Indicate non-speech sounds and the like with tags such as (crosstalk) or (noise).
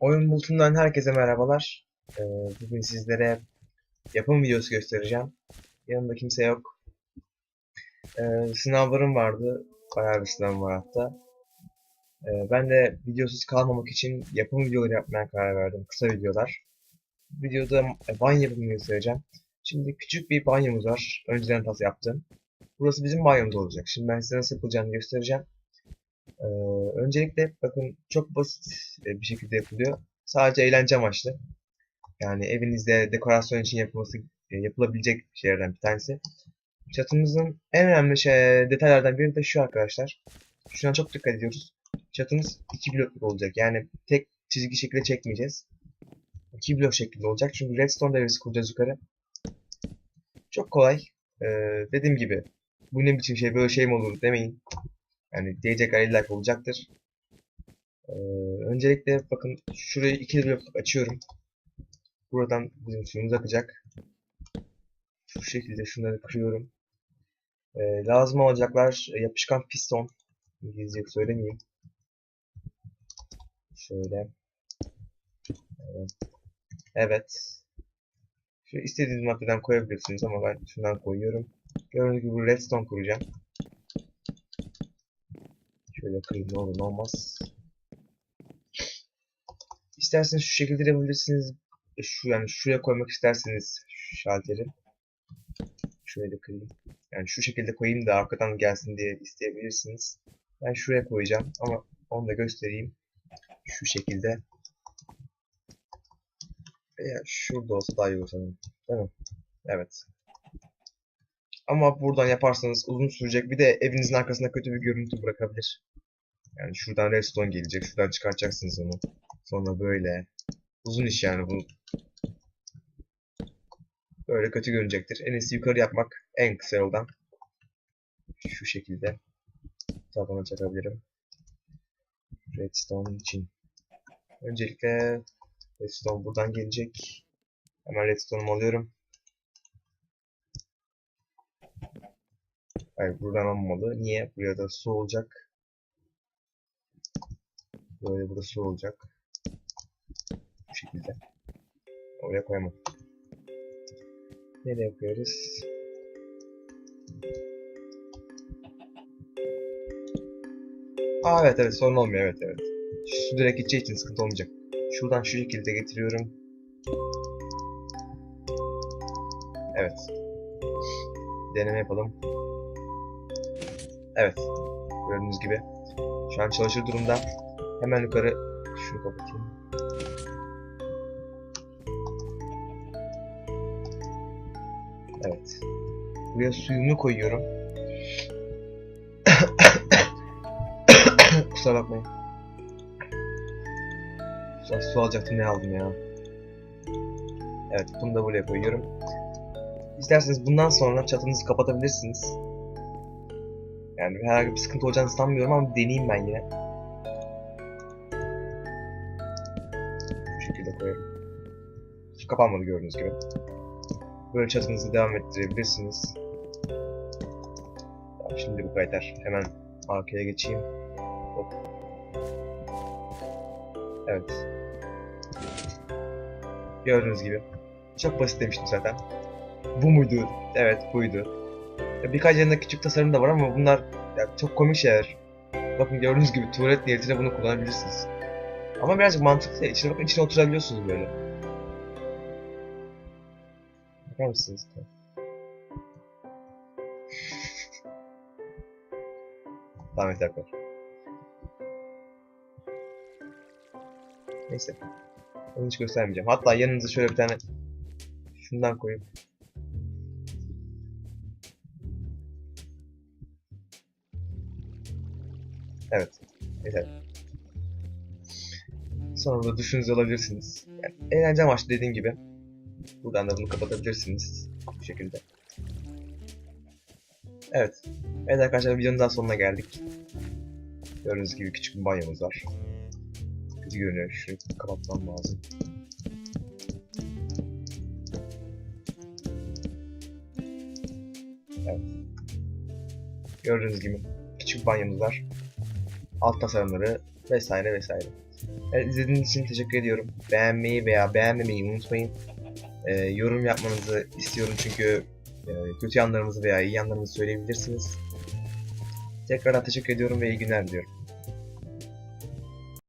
Oyun Bulutu'ndan herkese merhabalar. Ee, bugün sizlere yapım videosu göstereceğim. Yanımda kimse yok. Ee, sınavlarım vardı. Bayağı bir sınavım var hatta. Ee, ben de videosuz kalmamak için yapım videoları yapmaya karar verdim. Kısa videolar. Videoda banyo yapımını göstereceğim. Şimdi küçük bir banyomuz var. Önceden tas yaptım. Burası bizim banyomuz olacak. Şimdi ben size nasıl yapılacağını göstereceğim. Ee, öncelikle bakın çok basit e, bir şekilde yapılıyor. Sadece eğlence amaçlı. Yani evinizde dekorasyon için yapılması e, yapılabilecek şeylerden bir tanesi. Çatımızın en önemli şey, detaylardan biri de şu arkadaşlar. Şuna çok dikkat ediyoruz. Çatımız iki blokluk olacak. Yani tek çizgi şekilde çekmeyeceğiz. İki blok şeklinde olacak. Çünkü redstone devresi kuracağız yukarı. Çok kolay. Ee, dediğim gibi bu ne biçim şey böyle şey mi olur demeyin. Yani diyecek illa olacaktır. Ee, öncelikle bakın şurayı iki blok açıyorum. Buradan bizim suyumuz akacak. Şu şekilde şunları kırıyorum. Ee, lazım olacaklar e, yapışkan piston. İngilizce söylemeyeyim. Şöyle. Evet. Evet. Şu istediğiniz maddeden koyabilirsiniz ama ben şundan koyuyorum. Gördüğünüz gibi redstone kuracağım. Şöyle kırayım ne olur ne olmaz. İsterseniz şu şekilde de yapabilirsiniz. E, Şu yani şuraya koymak isterseniz şu şalteri. Şöyle kırayım. Yani şu şekilde koyayım da arkadan gelsin diye isteyebilirsiniz. Ben şuraya koyacağım ama onu da göstereyim. Şu şekilde. Veya şurada olsa daha iyi olur sanırım. Değil mi? Evet. Ama buradan yaparsanız uzun sürecek. Bir de evinizin arkasında kötü bir görüntü bırakabilir. Yani şuradan redstone gelecek. Şuradan çıkartacaksınız onu. Sonra böyle. Uzun iş yani bu. Böyle kötü görünecektir. En iyisi yukarı yapmak en kısa yoldan. Şu şekilde. Tabana çakabilirim. Redstone için. Öncelikle redstone buradan gelecek. Hemen redstone'umu alıyorum. Hayır buradan olmamalı. Niye? Buraya da su olacak. Böyle burada su olacak. Bu şekilde. Oraya koyamam. Nereye koyarız? Aa evet evet sorun olmuyor evet evet. Su direkt gideceği için sıkıntı olmayacak. Şuradan şu şekilde getiriyorum. Evet. Deneme yapalım. Evet. Gördüğünüz gibi. Şu an çalışır durumda. Hemen yukarı şunu kapatayım. Evet. Buraya suyumu koyuyorum. (coughs) Kusura bakmayın. Su, su alacaktım ne aldım ya. Evet bunu da buraya koyuyorum. İsterseniz bundan sonra çatınızı kapatabilirsiniz. Yani herhangi bir sıkıntı olacağını sanmıyorum ama deneyeyim ben yine. Kapanmadı gördüğünüz gibi. Böyle çatınızı devam ettirebilirsiniz. Tamam, şimdi bu yeter. Hemen arkaya geçeyim. Hop. Evet. Gördüğünüz gibi. Çok basit demiştim zaten. Bu muydu? Evet buydu. Birkaç yanında küçük tasarım da var ama bunlar ya çok komik şeyler. Bakın gördüğünüz gibi tuvalet niyetine bunu kullanabilirsiniz. Ama birazcık mantıklı. İçine bakın içine oturabiliyorsunuz böyle. Bakar mısınız? tamam yeter kadar. Neyse. Onu hiç göstermeyeceğim. Hatta yanınıza şöyle bir tane şundan koyup Evet. Yeter. Sonra da düşünüz alabilirsiniz. Yani eğlence amaçlı dediğim gibi. Buradan da bunu kapatabilirsiniz. Bu şekilde. Evet. Evet arkadaşlar videonun daha sonuna geldik. Gördüğünüz gibi küçük bir banyomuz var. Kötü görünüyor. Şurayı kapatmam lazım. Evet. Gördüğünüz gibi küçük banyomuz var alt tasarımları vesaire vesaire. Evet, izlediğiniz için teşekkür ediyorum. Beğenmeyi veya beğenmemeyi unutmayın. Ee, yorum yapmanızı istiyorum çünkü e, kötü yanlarımızı veya iyi yanlarımızı söyleyebilirsiniz. Tekrardan teşekkür ediyorum ve iyi günler diliyorum.